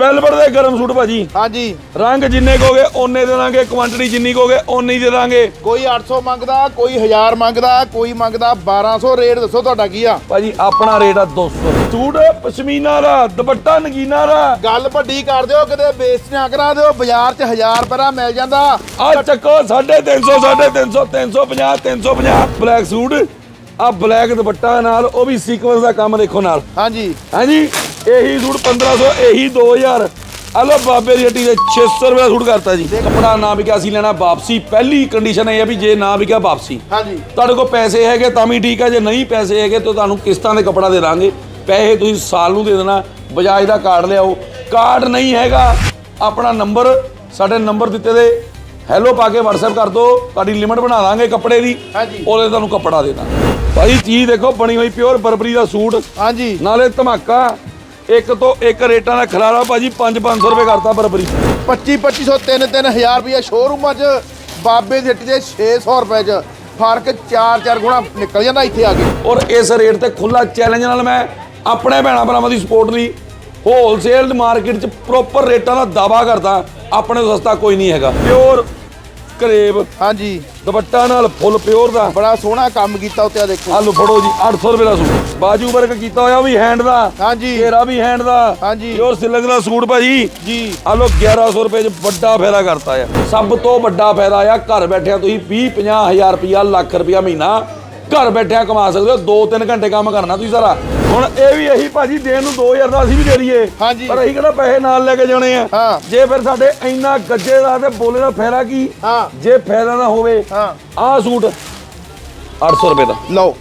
Velvet ਦੇ ਗਰਮ suit ਭਾਜੀ। ਹਾਂਜੀ। ਰੰਗ ਜਿੰਨੇ ਕੋਗੇ ਓਨੇ ਦੇ ਦਾਂਗੇ ਕੁਆਂਟੀਟੀ ਜਿੰਨੀ ਕੋਗੇ ਓਨੀ ਦੇ ਦਾਂਗੇ। ਕੋਈ 800 ਮੰਗਦਾ ਕੋਈ 1000 ਮੰਗਦਾ ਕੋਈ ਮੰਗਦਾ 1200 ਰੇਟ ਦੱਸੋ ਤੁਹਾਡਾ ਕੀ ਆ? ਭਾਜੀ ਆਪਣਾ ਰੇਟ ਆ 200 ਸੂਟ ਪਸ਼ਮੀਨਾ ਦਾ ਦੁਪੱਟਾ ਨਗੀਨਾ ਦਾ। ਗੱਲ ਵੱਡੀ ਕਰ ਦਿਓ ਕਿਤੇ ਨਾ ਕਰਾ ਦਿਓ ਬਾਜ਼ਾਰ 'ਚ 1000 ਰੁਪਏ ਮਿਲ ਜਾਂਦਾ। ਆ ਚੱਕੋ 350 350 350 350 ਬਲੈਕ ਸੂਟ ਆ ਬਲੈਕ ਦੁਪੱਟਾ ਨਾਲ ਉਹ ਵੀ ਸੀਕਵੈਂਸ ਦਾ ਕੰਮ ਦੇਖੋ ਨਾਲ। ਹਾਂਜੀ। ਹਾਂਜੀ। ਇਹੀ ਸੂਟ 1500 ਇਹੀ 2000 ਆ ਲੋ ਬਾਬੇ ਦੀ ਹੱਟੀ ਦੇ 600 ਰੁਪਏ ਦਾ ਸੂਟ ਕਰਤਾ ਜੀ। ਕੱਪੜਾ ਨਾ ਵਿਕਿਆ ਅਸੀਂ ਲੈਣਾ ਵਾਪਸੀ। ਪਹਿਲੀ ਕੰਡੀਸ਼ਨ ਇਹ ਹੈ ਵੀ ਜੇ ਨਾ ਵਿਕਿਆ ਵਾਪਸੀ। ਹਾਂਜੀ। ਤੁਹਾਡੇ ਕੋਲ ਪੈਸੇ ਹੈਗੇ ਤਾਂ ਵੀ ਠੀਕ ਹੈ ਜੇ ਨਹੀਂ ਪੈਸੇ ਹੈਗੇ ਤਾਂ ਤੁਹਾਨੂੰ ਕਿਸ਼ਤਾਂ ਦੇ ਕੱਪੜਾ ਦੇ ਦਾਂਗੇ। ਪੈਸੇ ਤੁਸੀਂ ਸਾਲ ਨੂੰ ਦੇ ਦੇਣਾ ਬਜਾਜ ਦਾ ਕਾਰਡ ਲਿਆਓ। ਕਾਰਡ ਨਹੀਂ ਹੈਗਾ ਆਪਣਾ ਨੰਬਰ ਸਾਡੇ ਨੰਬਰ ਦਿੱਤੇ ਦੇ। ਹੈਲੋ ਪਾ ਕੇ WhatsApp ਕਰ ਦਿਓ ਤੁਹਾਡੀ ਲਿਮਟ ਬਣਾ ਦਾਂਗੇ ਕੱਪੜੇ ਦੀ। ਹਾਂਜੀ। ਉਹਦੇ ਤੁਹਾਨੂੰ ਕੱਪੜਾ ਦੇ ਦਾਂਗੇ। ਭਾਈ ਚੀਜ਼ ਦੇਖੋ ਬਣੀ ਹੋਈ ਪਿਓਰ ਬਰਬਰੀ ਦਾ ਸੂਟ। ਹਾਂਜੀ। ਨਾਲੇ ਧਮਾਕਾ। ਇੱਕ ਤੋਂ ਇੱਕ ਰੇਟਾਂ ਦਾ ਖਲਾਰਾ ਭਾਜੀ 5-500 ਰੁਪਏ ਕਰਤਾ ਬਰਬਰੀ। 25 2500 3 3000 ਰੁਪਏ ਸ਼ੋਰੂਮਾਂ 'ਚ ਬਾਬੇ ਦੀ ਦੇ 600 ਰੁਪਏ 'ਚ। ਫ਼ਰਕ 4-4 ਗੁਣਾ ਨਿਕਲ ਜਾਂਦਾ ਇੱਥੇ ਆ ਕੇ। ਔਰ ਇਸ ਰੇਟ ਤੇ ਖੁੱਲਾ ਚੈਲੰਜ ਨਾਲ ਮੈਂ ਆਪਣੇ ਭੈਣਾ ਭਰਾਵਾਂ ਦੀ ਸਪੋਰਟ ਲਈ ਹੋਲਸੇਲ ਮਾਰਕੀਟ 'ਚ ਪ੍ਰੋਪਰ ਰੇਟਾਂ ਦਾ ਦਾਵਾ ਕਰਦਾ। ਆਪਣੇ ਸਸਤਾ ਕੋਈ ਨਹੀਂ ਹੈਗਾ। Pure crepe. ਹਾਂਜੀ। ਦੁਪੱਟਾ ਨਾਲ ਫੁੱਲ ਪਿਓਰ ਦਾ। ਬੜਾ ਸੋਹਣਾ ਕੰਮ ਕੀਤਾ ਉੱਤੇ ਆ ਦੇਖੋ। ਆਲੂ ਫੜੋ ਜੀ 800 ਰੁਪਏ ਦਾ ਸੂਟ। ਬਾਜੂ ਵਰਕ ਕੀਤਾ ਹੋਇਆ ਵੀ ਹੈਂਡ ਦਾ। ਹਾਂਜੀ। ਘੇਰਾ ਵੀ ਹੈਂਡ ਦਾ। ਹਾਂਜੀ। ਪਿਓਰ ਸਿਲਕ ਦਾ ਸੂਟ ਭਾਜੀ। ਜੀ। ਆਲੋ 1100 ਰੁਪਏ 'ਚ ਵੱਡਾ ਫਾਇਦਾ ਕਰਤਾ ਆ। ਸਭ ਤੋਂ ਵੱਡਾ ਫਾਇਦਾ ਆ ਘਰ ਬੈਠਿਆਂ ਤੁਸੀਂ 20 50 ਹਜ਼ਾਰ ਰੁਪਿਆ ਲੱਖ ਰੁਪਿਆ ਮਹੀਨਾ ਘਰ ਬੈਠਿਆਂ ਕਮਾ ਸਕਦੇ ਹੋ। 2-3 ਘੰਟੇ ਕੰਮ ਕਰਨਾ ਤੁਸੀਂ ਸਾਰਾ। ਹੁਣ ਇਹ ਵੀ ਇਹੀ ਭਾਜੀ ਦੇਣ ਨੂੰ 2000 ਦਾ ਅਸੀਂ ਵੀ ਦੇ ਹਾਂਜੀ। ਪਰ ਅਸੀਂ ਕਿਹੜਾ ਪੈਸੇ ਨਾਲ ਲੈ ਕੇ ਜਾਣੇ ਆ। ਹਾਂ। ਜੇ ਫਿਰ ਸਾਡੇ ਇੰਨਾ ਗੱਜੇ ਦਾ ਤੇ ਬੋਲੇ ਦਾ ਫਾਇਦਾ ਕੀ? ਹਾਂ। ਜੇ ਫਾਇਦਾ ਨਾ ਹੋਵੇ ਹਾਂ। ਆਹ ਸੂਟ 800 ਰੁਪਏ ਦਾ। ਲਓ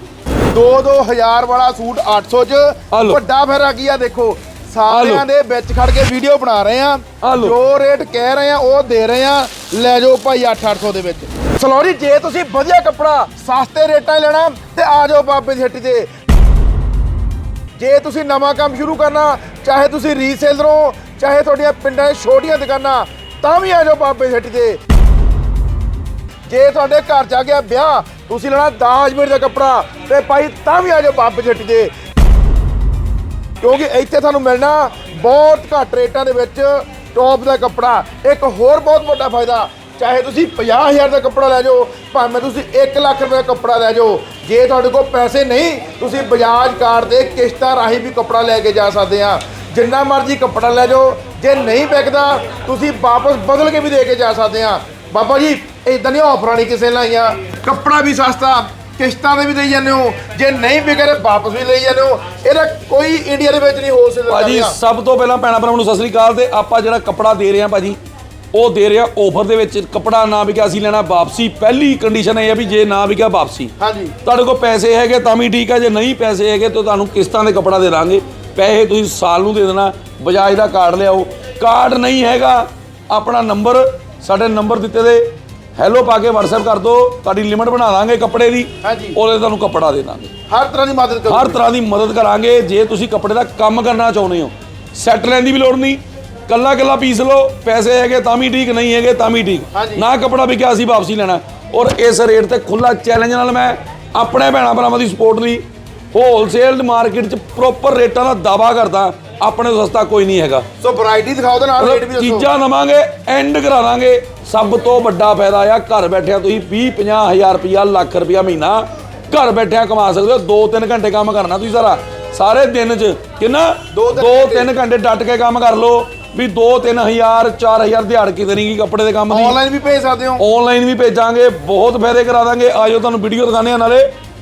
2-2000 ਵਾਲਾ ਸੂਟ 800 ਆ 'ਚ। ਲਓ। ਵੱਡਾ ਫੇਰਾ ਕੀ ਆ ਦੇਖੋ ਸਾਰਿਆਂ ਦੇ ਵਿੱਚ ਖੜ ਕੇ ਵੀਡੀਓ ਬਣਾ ਰਹੇ ਆ। ਲਓ। ਜੋ ਰੇਟ ਕਹਿ ਰਹੇ ਆ ਉਹ ਦੇ ਰਹੇ ਆ। ਲੈ ਜਾਓ ਭਾਈ 8-800 ਦੇ ਵਿੱਚ। ਸਲੋਰੀ ਜੇ ਤੁਸੀਂ ਵਧੀਆ ਕੱਪੜਾ ਸਸਤੇ ਰੇਟਾਂ 'ਚ ਲੈਣਾ ਤੇ ਆ ਜਾਓ ਬਾਬੇ ਦੀ ਹੱਟੀ ਤੇ। ਜੇ ਤੁਸੀਂ ਨਵਾਂ ਕੰਮ ਸ਼ੁਰੂ ਕਰਨਾ, ਚਾਹੇ ਤੁਸੀਂ ਰੀਸੇਲਰ ਹੋ, ਚਾਹੇ ਤੁਹਾਡੀਆਂ ਪਿੰਡਾਂ 'ਚ ਛੋਟੀਆਂ ਦੁਕਾਨਾਂ, ਤਾਂ ਵੀ ਆ ਜਾਓ ਬਾਬੇ ਦੀ ਹੱਟੀ ਤੇ ਜੇ ਤੁਹਾਡੇ ਘਰ ਚ ਆ ਗਿਆ ਵਿਆਹ, ਤੁਸੀਂ ਲੈਣਾ ਦਾਜ ਮੇਰ ਦਾ ਕੱਪੜਾ, ਤੇ ਭਾਈ ਤਾਂ ਵੀ ਆ ਜਾਓ ਬਾਬੇ ਦੀ ਹੱਟੀ ਤੇ ਕਿਉਂਕਿ ਇੱਥੇ ਤੁਹਾਨੂੰ ਮਿਲਣਾ ਬਹੁਤ ਘੱਟ ਰੇਟਾਂ ਦੇ ਵਿੱਚ ਟੌਪ ਦਾ ਕੱਪੜਾ। ਇੱਕ ਹੋਰ ਬਹੁਤ ਵੱਡਾ ਫਾਇਦਾ ਚਾਹੇ ਤੁਸੀਂ 50000 ਦਾ ਕੱਪੜਾ ਲੈ ਜਾਓ, ਭਾਵੇਂ ਤੁਸੀਂ 1 ਲੱਖ ਰੁਪਏ ਦਾ ਕੱਪੜਾ ਲੈ ਜਾਓ, ਜੇ ਤੁਹਾਡੇ ਕੋਲ ਪੈਸੇ ਨਹੀਂ, ਤੁਸੀਂ ਬਜਾਜ ਕਾਰਡ ਦੇ ਕਿਸ਼ਤਾਂ ਰਾਹੀਂ ਵੀ ਕੱਪੜਾ ਲੈ ਕੇ ਜਾ ਸਕਦੇ ਆ। ਜਿੰਨਾ ਮਰਜ਼ੀ ਕੱਪੜਾ ਲੈ ਜਾਓ, ਜੇ ਨਹੀਂ ਵਿਕਦਾ, ਤੁਸੀਂ ਵਾਪਸ ਬਦਲ ਕੇ ਵੀ ਦੇ ਕੇ ਜਾ ਸਕਦੇ ਆ। ਬਾਬਾ ਜੀ ਇਦਾਂ ਨਹੀਂ ਆਫਰਾਂ ਨਹੀਂ ਕਿਸੇ ਲਾਈਆਂ। ਕੱਪੜਾ ਵੀ ਸਸਤਾ, ਕਿਸ਼ਤਾਂ ਦੇ ਵੀ ਦੇਈ ਜਾਂਦੇ ਹੋ। ਜੇ ਨਹੀਂ ਵਿਕੇ ਤੇ ਵਾਪਸ ਵੀ ਲਈ ਜਾਂਦੇ ਹੋ। ਇਹਦਾ ਕੋਈ ਇੰਡੀਆ ਦੇ ਵਿੱਚ ਨਹੀਂ ਹੋਲਸੇਲ ਭਾਜੀ, ਸਭ ਤੋਂ ਪਹਿਲਾਂ ਭੈਣਾਂ ਭਰਾਵਾਂ ਨੂੰ ਸਤਿ ਸ੍ਰੀ ਅਕਾਲ ਤੇ ਆਪਾਂ ਜਿਹੜਾ ਕੱਪੜਾ ਦੇ ਰਹੇ ਹਾਂ ਭਾਜੀ ਉਹ ਦੇ ਰਹੇ ਆਫਰ ਦੇ ਵਿੱਚ ਕੱਪੜਾ ਨਾ ਵਿਕਿਆ ਅਸੀਂ ਲੈਣਾ ਵਾਪਸੀ। ਪਹਿਲੀ ਕੰਡੀਸ਼ਨ ਇਹ ਹੈ ਵੀ ਜੇ ਨਾ ਵਿਕਿਆ ਵਾਪਸੀ। ਹਾਂਜੀ। ਤੁਹਾਡੇ ਕੋਲ ਪੈਸੇ ਹੈਗੇ ਤਾਂ ਵੀ ਠੀਕ ਹੈ ਜੇ ਨਹੀਂ ਪੈਸੇ ਹੈਗੇ ਤਾਂ ਤੁਹਾਨੂੰ ਕਿਸ਼ਤਾਂ ਦੇ ਕੱਪੜਾ ਦੇ ਦਾਂਗੇ। ਪੈਸੇ ਤੁਸੀਂ ਸਾਲ ਨੂੰ ਦੇ ਦੇਣਾ ਬਜਾਜ ਦਾ ਕਾਰਡ ਲਿਆਓ। ਕਾਰਡ ਨਹੀਂ ਹੈਗਾ ਆਪਣਾ ਨੰਬਰ ਸਾਡੇ ਨੰਬਰ ਦਿੱਤੇ ਦੇ। ਹੈਲੋ ਪਾ ਕੇ WhatsApp ਕਰ ਦਿਓ ਤੁਹਾਡੀ ਲਿਮਟ ਬਣਾ ਦਾਂਗੇ ਕੱਪੜੇ ਦੀ। ਹਾਂਜੀ। ਉਹਦੇ ਤੁਹਾਨੂੰ ਕੱਪੜਾ ਦੇ ਦਾਂਗੇ। ਹਰ ਤਰ੍ਹਾਂ ਦੀ ਮਦਦ ਕਰੋ ਹਰ ਤਰ੍ਹਾਂ ਦੀ ਮਦਦ ਕਰਾਂਗੇ ਜੇ ਤੁਸੀਂ ਕੱਪੜੇ ਦਾ ਕੰਮ ਕਰਨਾ ਚਾਹੁੰਦੇ ਹੋ। ਸੈੱਟ ਲੈਣ ਦੀ ਵੀ ਲੋੜ ਨਹੀਂ। ਕੱਲਾ ਕੱਲਾ ਪੀਸ ਲਓ ਪੈਸੇ ਹੈਗੇ ਤਾਂ ਵੀ ਠੀਕ ਨਹੀਂ ਹੈਗੇ ਤਾਂ ਵੀ ਠੀਕ। ਨਾ ਕੱਪੜਾ ਵਿਕਿਆ ਅਸੀਂ ਵਾਪਸੀ ਲੈਣਾ। ਔਰ ਇਸ ਰੇਟ ਤੇ ਖੁੱਲਾ ਚੈਲੰਜ ਨਾਲ ਮੈਂ ਆਪਣੇ ਭੈਣਾ ਭਰਾਵਾਂ ਦੀ ਸਪੋਰਟ ਲਈ ਹੋਲਸੇਲ ਮਾਰਕੀਟ 'ਚ ਪ੍ਰੋਪਰ ਰੇਟਾਂ ਦਾ ਦਾਵਾ ਕਰਦਾ। ਆਪਣੇ ਤੋਂ ਸਸਤਾ ਕੋਈ ਨਹੀਂ ਹੈਗਾ। ਸੋ ਵੈਰਾਈਟੀ ਦਿਖਾਓ ਤੇ ਨਾਲ ਰੇਟ ਵੀ ਦੱਸੋ। ਚੀਜ਼ਾਂ ਦਵਾਂਗੇ ਐਂਡ ਕਰਾ ਦਾਂਗੇ। ਸਭ ਤੋਂ ਵੱਡਾ ਫਾਇਦਾ ਆ ਘਰ ਬੈਠਿਆਂ ਤੁਸੀਂ 20 50 ਹਜ਼ਾਰ ਰੁਪਿਆ ਲੱਖ ਰੁਪਿਆ ਮਹੀਨਾ ਘਰ ਬੈਠਿਆਂ ਕਮਾ ਸਕਦੇ ਹੋ। 2-3 ਘੰਟੇ ਕੰਮ ਕਰਨਾ ਤੁਸੀਂ ਸਾਰਾ। ਸਾਰੇ ਦਿਨ 'ਚ ਕਿੰਨਾ? ਦੋ ਤਿੰਨ 2-3 ਘੰਟੇ ਡਟ ਕੇ ਕੰਮ ਕਰ ਲਓ। ਵੀ 2-3 ਹਜ਼ਾਰ 4000 ਦਿਹਾੜ ਕਿਤੇ ਨਹੀਂ ਕੱਪੜੇ ਦੇ ਕੰਮ ਦੀ। ਆਨਲਾਈਨ ਵੀ ਭੇਜ ਸਕਦੇ ਹੋ। ਆਨਲਾਈਨ ਵੀ ਭੇਜਾਂਗੇ ਬਹੁਤ ਫਾਇਦੇ ਕਰਾ ਦਾਂਗੇ। ਆਜੋ ਤੁਹਾਨੂੰ ਵੀਡੀਓ ਦਿਖਾਣੇ ਆ ਨਾਲੇ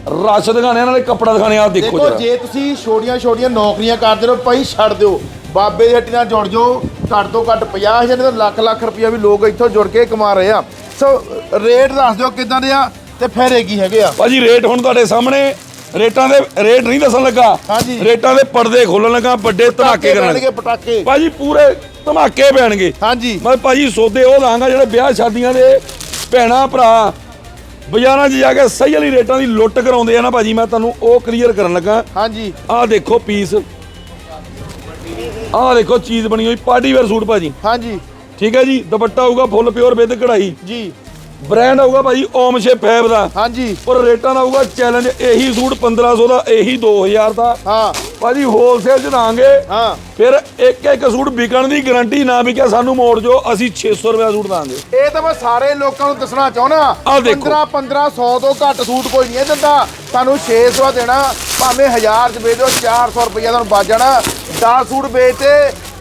ਰਸ਼ ਦਿਖਾਣੇ ਆ ਨਾਲੇ ਕੱਪੜਾ ਦਿਖਾਣੇ ਆ ਦੇਖੋ ਦੇਖੋ ਜਰਾ। ਜੇ ਤੁਸੀਂ ਛੋਟੀਆਂ ਛੋਟੀਆਂ ਨੌਕਰੀਆਂ ਕਰਦੇ ਹੋ ਭਾਈ ਛੱਡ ਦਿਓ। ਬਾਬੇ ਦੀ ਹੱਟੀ ਨਾਲ ਜੁੜ ਜਾਓ ਘੱਟ ਤੋਂ ਘੱਟ 50000 ਨਹੀਂ ਤਾਂ ਲੱਖ ਲੱਖ ਰੁਪਇਆ ਵੀ ਲੋਕ ਇੱਥੋਂ ਜੁੜ ਕੇ ਕਮਾ ਰਹੇ ਆ। ਸੋ ਰੇਟ ਦੱਸ ਦਿਓ ਕਿਦਾਂ ਦੇ ਆ ਤੇ ਫਾਇਦੇ ਕੀ ਹੈਗੇ ਆ? ਭਾਜੀ ਰੇਟ ਹੁਣ ਤੁਹਾਡੇ ਸਾਹਮਣੇ। ਰੇਟਾਂ ਦੇ ਰੇਟ ਨਹੀਂ ਦੱਸਣ ਲੱਗਾ। ਹਾਂਜੀ। ਰੇਟਾਂ ਦੇ ਪਰਦੇ ਖੋਲਣ ਲੱਗਾ ਵੱਡੇ ਧਮਾਕੇ ਕਰਨ ਲੱਗੇ। ਪਟਾਕੇ। ਭਾਜੀ ਪੂਰੇ ਧਮਾਕੇ ਪੈਣਗੇ। ਹਾਂਜੀ। ਮੈਂ ਭਾਜੀ ਸੌਦੇ ਉਹ ਲਾਂਗਾ ਜਿਹੜੇ ਵਿਆਹ ਸ਼ਾਦੀਆਂ ਦੇ ਭੈਣਾ ਭਰਾ ਬਾਜ਼ਾਰਾਂ 'ਚ ਜਾ ਕੇ ਸਹੀ ਵਾਲੀ ਰੇਟਾਂ ਦੀ ਲੁੱਟ ਕਰਾਉਂਦੇ ਆ ਨਾ ਭਾਜੀ ਮੈਂ ਤੁਹਾਨੂੰ ਉਹ ਕਲੀਅਰ ਕਰਨ ਲੱਗਾ। ਹਾਂਜੀ। ਆਹ ਦੇਖੋ ਪੀਸ ਆਹ ਦੇਖੋ ਚੀਜ਼ ਬਣੀ ਹੋਈ ਪਾਰਟੀ ਵੇਅਰ ਸੂਟ ਭਾਜੀ। ਹਾਂਜੀ। ਠੀਕ ਹੈ ਜੀ ਦੁਪੱਟਾ ਹੋਊਗਾ ਫੁੱਲ ਪਿਓਰ ਵਿਦ ਕਢਾਈ। ਜੀ। ਬ੍ਰਾਂਡ ਆਊਗਾ ਭਾਜੀ ਓਮ ਸ਼ੇ ਫੈਬ ਦਾ। ਹਾਂਜੀ। ਪਰ ਰੇਟਾਂ ਦਾ ਆਊਗਾ ਚੈਲੰਜ ਇਹੀ ਸੂਟ 1500 ਦਾ ਇਹੀ 2000 ਦਾ। ਹਾਂ। ਭਾਜੀ ਹੋਲਸੇਲ ਚ ਦਾਂਗੇ ਹਾਂ। ਫਿਰ ਇੱਕ ਇੱਕ ਸੂਟ ਵਿਕਣ ਦੀ ਗਾਰੰਟੀ ਨਾ ਵਿਕਿਆ ਸਾਨੂੰ ਮੋੜ ਜੋ ਅਸੀਂ 600 ਰੁਪਏ ਸੂਟ ਦਾਂਗੇ ਇਹ ਤਾਂ ਮੈਂ ਸਾਰੇ ਲੋਕਾਂ ਨੂੰ ਦੱਸਣਾ ਦੇਖੋ। 15 1500 ਤੋਂ ਘੱਟ ਸੂਟ ਕੋਈ ਨਹੀਂ ਦਿੰਦਾ। ਤੁਹਾਨੂੰ 600 ਦੇਣਾ ਭਾਵੇਂ 1000 ਚ ਵੇਚੋ 400 ਰੁਪਏ ਤੁਹਾਨੂੰ ਬਚ ਜਾਣਾ। 10 ਸੂਟ ਵੇਚਤੇ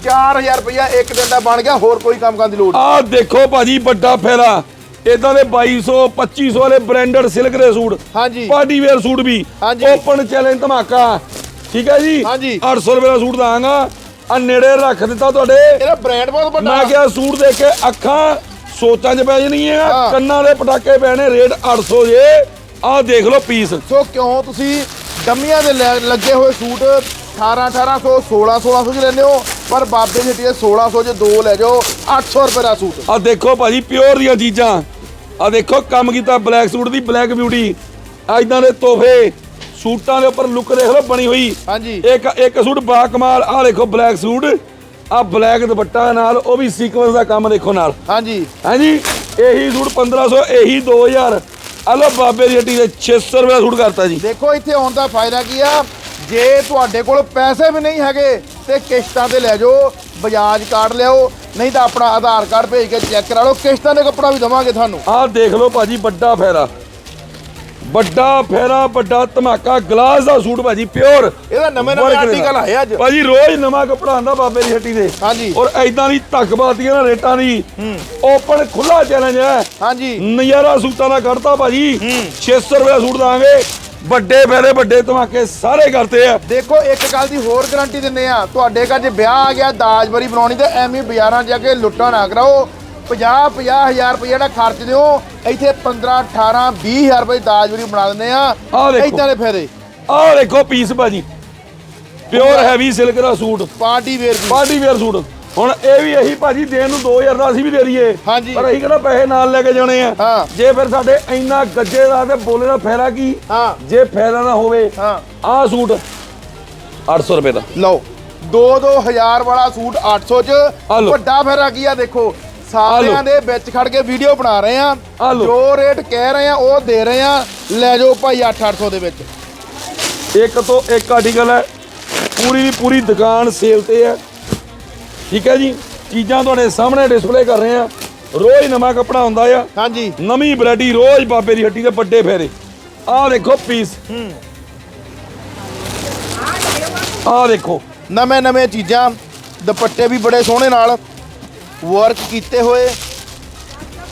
4000 ਰੁਪਇਆ ਇੱਕ ਦਿਨ ਦਾ ਬਣ ਗਿਆ ਹੋਰ ਕੋਈ ਕੰਮ ਕਰਨ ਦੀ ਲੋੜ। ਆਹ ਦੇਖੋ ਭਾਜੀ ਵੱਡਾ ਫੈਲਾ ਇਦਾਂ ਦੇ 2200 2500 ਵਾਲੇ ਬ੍ਰਾਂਡਡ ਸਿਲਕ ਦੇ ਸੂਟ। ਹਾਂਜੀ। ਪਾਰਟੀ ਵੇਅਰ ਸੂਟ ਵੀ। ਹਾਂਜੀ। ਓਪਨ ਚੈਲੰਜ ਧਮਾਕਾ। ਠੀਕ ਹੈ ਜੀ? ਹਾਂਜੀ। 800 ਰੁਪਏ ਦਾ ਸੂਟ ਦਾਂਗਾ ਆ ਨੇੜੇ ਰੱਖ ਦਿੱਤਾ ਤੁਹਾਡੇ। ਇਹਦਾ ਬ੍ਰਾਂਡ ਬਹੁਤ ਵੱਡਾ। ਮੈਂ ਕਿਹਾ ਸੂਟ ਦੇਖ ਕੇ ਅੱਖਾਂ ਸੋਚਾਂ 'ਚ ਪੈ ਜਾਣਗੀਆਂ ਹਾਂ। ਕੰਨਾਂ ਦੇ ਪਟਾਕੇ ਪੈਣੇ ਰੇਟ 800 ਜੇ। ਆਹ ਦੇਖ ਲਓ ਪੀਸ ਸੋ ਕਿਉਂ ਤੁਸੀਂ ਡੰਮੀਆਂ ਦੇ ਲੈ- ਲੱਗੇ ਹੋਏ ਸੂਟ 18 1800 16 1600 ਚ ਲੈਂਦੇ ਹੋ ਪਰ ਬਾਬੇ ਹੱਟੀ ਦੇ 1600 ਚ ਦੋ ਲੈ ਜਾਓ 800 ਰੁਪਏ ਦਾ ਸੂਟ। ਆ ਦੇਖੋ ਭਾਜੀ ਪਿਓਰ ਦੀਆਂ ਚੀਜ਼ਾਂ। ਆ ਦੇਖੋ ਕੰਮ ਕੀਤਾ ਬਲੈਕ ਸੂਟ ਦੀ ਬਲੈਕ ਬਿਊਟੀ ਐਦਾਂ ਦੇ ਤੋਹਫੇ ਸੂਟਾਂ ਦੇ ਉੱਪਰ ਲੁੱਕ ਦੇਖ ਲਓ ਬਣੀ ਹੋਈ। ਹਾਂਜੀ। ਇੱਕ ਇੱਕ ਸੂਟ ਬਾ ਕਮਾਲ ਆ ਦੇਖੋ ਬਲੈਕ ਸੂਟ ਆ ਬਲੈਕ ਦੁਪੱਟਾ ਨਾਲ ਉਹ ਵੀ ਸੀਕੁਐਂਸ ਦਾ ਕੰਮ ਦੇਖੋ ਨਾਲ। ਹਾਂਜੀ। ਹਾਂਜੀ ਇਹੀ ਸੂਟ 1500 ਇਹੀ 2000 ਆ ਲੋ ਬਾਬੇ ਦੀ ਹੱਟੀ ਦੇ 600 ਰੁਪਏ ਦਾ ਸੂਟ ਕਰਤਾ ਜੀ। ਦੇਖੋ ਇੱਥੇ ਆਉਣ ਦਾ ਫਾਇਦਾ ਕੀ ਆ? ਜੇ ਤੁਹਾਡੇ ਕੋਲ ਪੈਸੇ ਵੀ ਨਹੀਂ ਹੈਗੇ ਤੇ ਕਿਸ਼ਤਾਂ ਤੇ ਲੈ ਜਾਓ। ਬਜਾਜ ਕਾਰਡ ਲਿਆਓ ਨਹੀਂ ਤਾਂ ਆਪਣਾ ਆਧਾਰ ਕਾਰਡ ਭੇਜ ਕੇ ਚੈੱਕ ਕਰਾ ਲਓ ਕਿਸ਼ਤਾਂ ਦੇ ਕੱਪੜਾ ਵੀ ਦਵਾਂਗੇ ਤੁਹਾਨੂੰ। ਆਹ ਦੇਖ ਲਓ ਭਾਜੀ ਵੱਡਾ ਫੇਰਾ। ਵੱਡਾ ਫੇਰਾ ਵੱਡਾ ਧਮਾਕਾ ਗਲਾਸ ਦਾ ਸੂਟ ਭਾਜੀ ਪਿਓਰ ਇਹਦਾ ਨਵੇਂ ਨਵੇਂ ਆਰਟੀਕਲ ਆਏ ਅੱਜ। ਭਾਜੀ ਰੋਜ਼ ਨਵਾਂ ਕੱਪੜਾ ਆਂਦਾ ਬਾਬੇ ਦੀ ਹੱਟੀ ਦੇ ਹਾਂਜੀ। ਔਰ ਐਦਾਂ ਦੀ ਧੱਕ ਬਾਤੀਆਂ ਨਾ ਰੇਟਾਂ ਦੀ। ਓਪਨ ਖੁੱਲਾ ਚੈਲੰਜ ਹੈ। ਹਾਂਜੀ। ਨਜ਼ਾਰਾ ਸੂਟਾਂ ਦਾ ਕੱਢਤਾ ਭਾਜੀ। 600 ਰੁਪਏ ਦਾ ਸੂਟ ਦਾਂਗੇ ਵੱਡੇ ਫੇਰੇ ਵੱਡੇ ਧਮਾਕੇ ਸਾਰੇ ਕਰਤੇ ਆ। ਦੇਖੋ ਇੱਕ ਗੱਲ ਦੀ ਹੋਰ ਗਾਰੰਟੀ ਦਿੰਨੇ ਆ। ਤੁਹਾਡੇ ਘਰ ਜੇ ਵਿਆਹ ਆ ਗਿਆ ਦਾਜ ਬਰੀ ਬਣਾਉਣੀ ਤੇ ਐਵੇਂ ਬਾਜ਼ਾਰਾਂ ਜਾ ਕੇ ਲੁੱਟਾਂ ਨਾ ਕਰਾਓ। 50 50000 ਰੁਪਏ ਜਿਹੜਾ ਖਰਚ ਦਿਓ ਇੱਥੇ 15 18 20000 ਰੁਪਏ ਦਾਜ ਬਰੀ ਬਣਾ ਦਿੰਦੇ ਆ। ਆਹ ਦੇਖੋ। ਇਦਾਂ ਦੇ ਫਾਇਦੇ। ਆਹ ਦੇਖੋ ਪੀਸ ਭਾਜੀ। ਪਿਓਰ ਹੈਵੀ ਸਿਲਕ ਦਾ ਸੂਟ। ਪਾਰਟੀ ਵੇਅਰ ਦੀ ਪਾਰਟੀ ਵੇਅਰ ਸੂਟ। ਹੁਣ ਇਹ ਵੀ ਇਹੀ ਭਾਜੀ ਦੇਣ ਨੂੰ 2000 ਦਾ ਅਸੀਂ ਵੀ ਦੇ ਦਈਏ। ਹਾਂਜੀ। ਪਰ ਅਸੀਂ ਕਿਹੜਾ ਪੈਸੇ ਨਾਲ ਲੈ ਕੇ ਜਾਣੇ ਆ। ਹਾਂ। ਜੇ ਫਿਰ ਸਾਡੇ ਇੰਨਾ ਗੱਜੇ ਦਾ ਤੇ ਬੋਲੇ ਦਾ ਫਾਇਦਾ ਕੀ? ਹਾਂ। ਜੇ ਫਾਇਦਾ ਨਾ ਹੋਵੇ ਹਾਂ। ਆਹ ਸੂਟ 800 ਰੁਪਏ ਦਾ। ਲਓ 2-2000 ਵਾਲਾ ਸੂਟ 800 ਆ ਚ। ਲਓ। ਵੱਡਾ ਫੇਰਾ ਕੀ ਆ ਦੇਖੋ ਸਾਰਿਆਂ ਦੇ ਵਿੱਚ ਖੜ ਕੇ ਵੀਡੀਓ ਬਣਾ ਰਹੇ ਆ ਲਓ। ਜੋ ਰੇਟ ਕਹਿ ਰਹੇ ਆ ਉਹ ਦੇ ਰਹੇ ਆ ਲੈ ਜਾਓ ਭਾਈ 8-800 ਦੇ ਵਿੱਚ। ਇੱਕ ਤੋਂ ਇੱਕ ਆਰਟੀਕਲ ਹੈ। ਪੂਰੀ ਦੀ ਪੂਰੀ ਦੁਕਾਨ ਸੇਲ ਤੇ ਹੈ। ਠੀਕ ਹੈ ਜੀ? ਚੀਜ਼ਾਂ ਤੁਹਾਡੇ ਸਾਹਮਣੇ ਡਿਸਪਲੇ ਕਰ ਰਹੇ ਆ ਰੋਜ਼ ਨਵਾਂ ਕੱਪੜਾ ਹੁੰਦਾ ਆ। ਹਾਂਜੀ। ਨਵੀਂ ਵੈਰਾਈਟੀ ਰੋਜ਼ ਬਾਬੇ ਦੀ ਹੱਟੀ ਦੇ ਵੱਡੇ ਫੇਰੇ। ਆਹ ਦੇਖੋ ਪੀਸ ਆਹ ਦੇਖੋ। ਨਵੇਂ ਨਵੇਂ ਚੀਜ਼ਾਂ ਦੁਪੱਟੇ ਵੀ ਬੜੇ ਸੋਹਣੇ ਨਾਲ ਵਰਕ ਕੀਤੇ ਹੋਏ।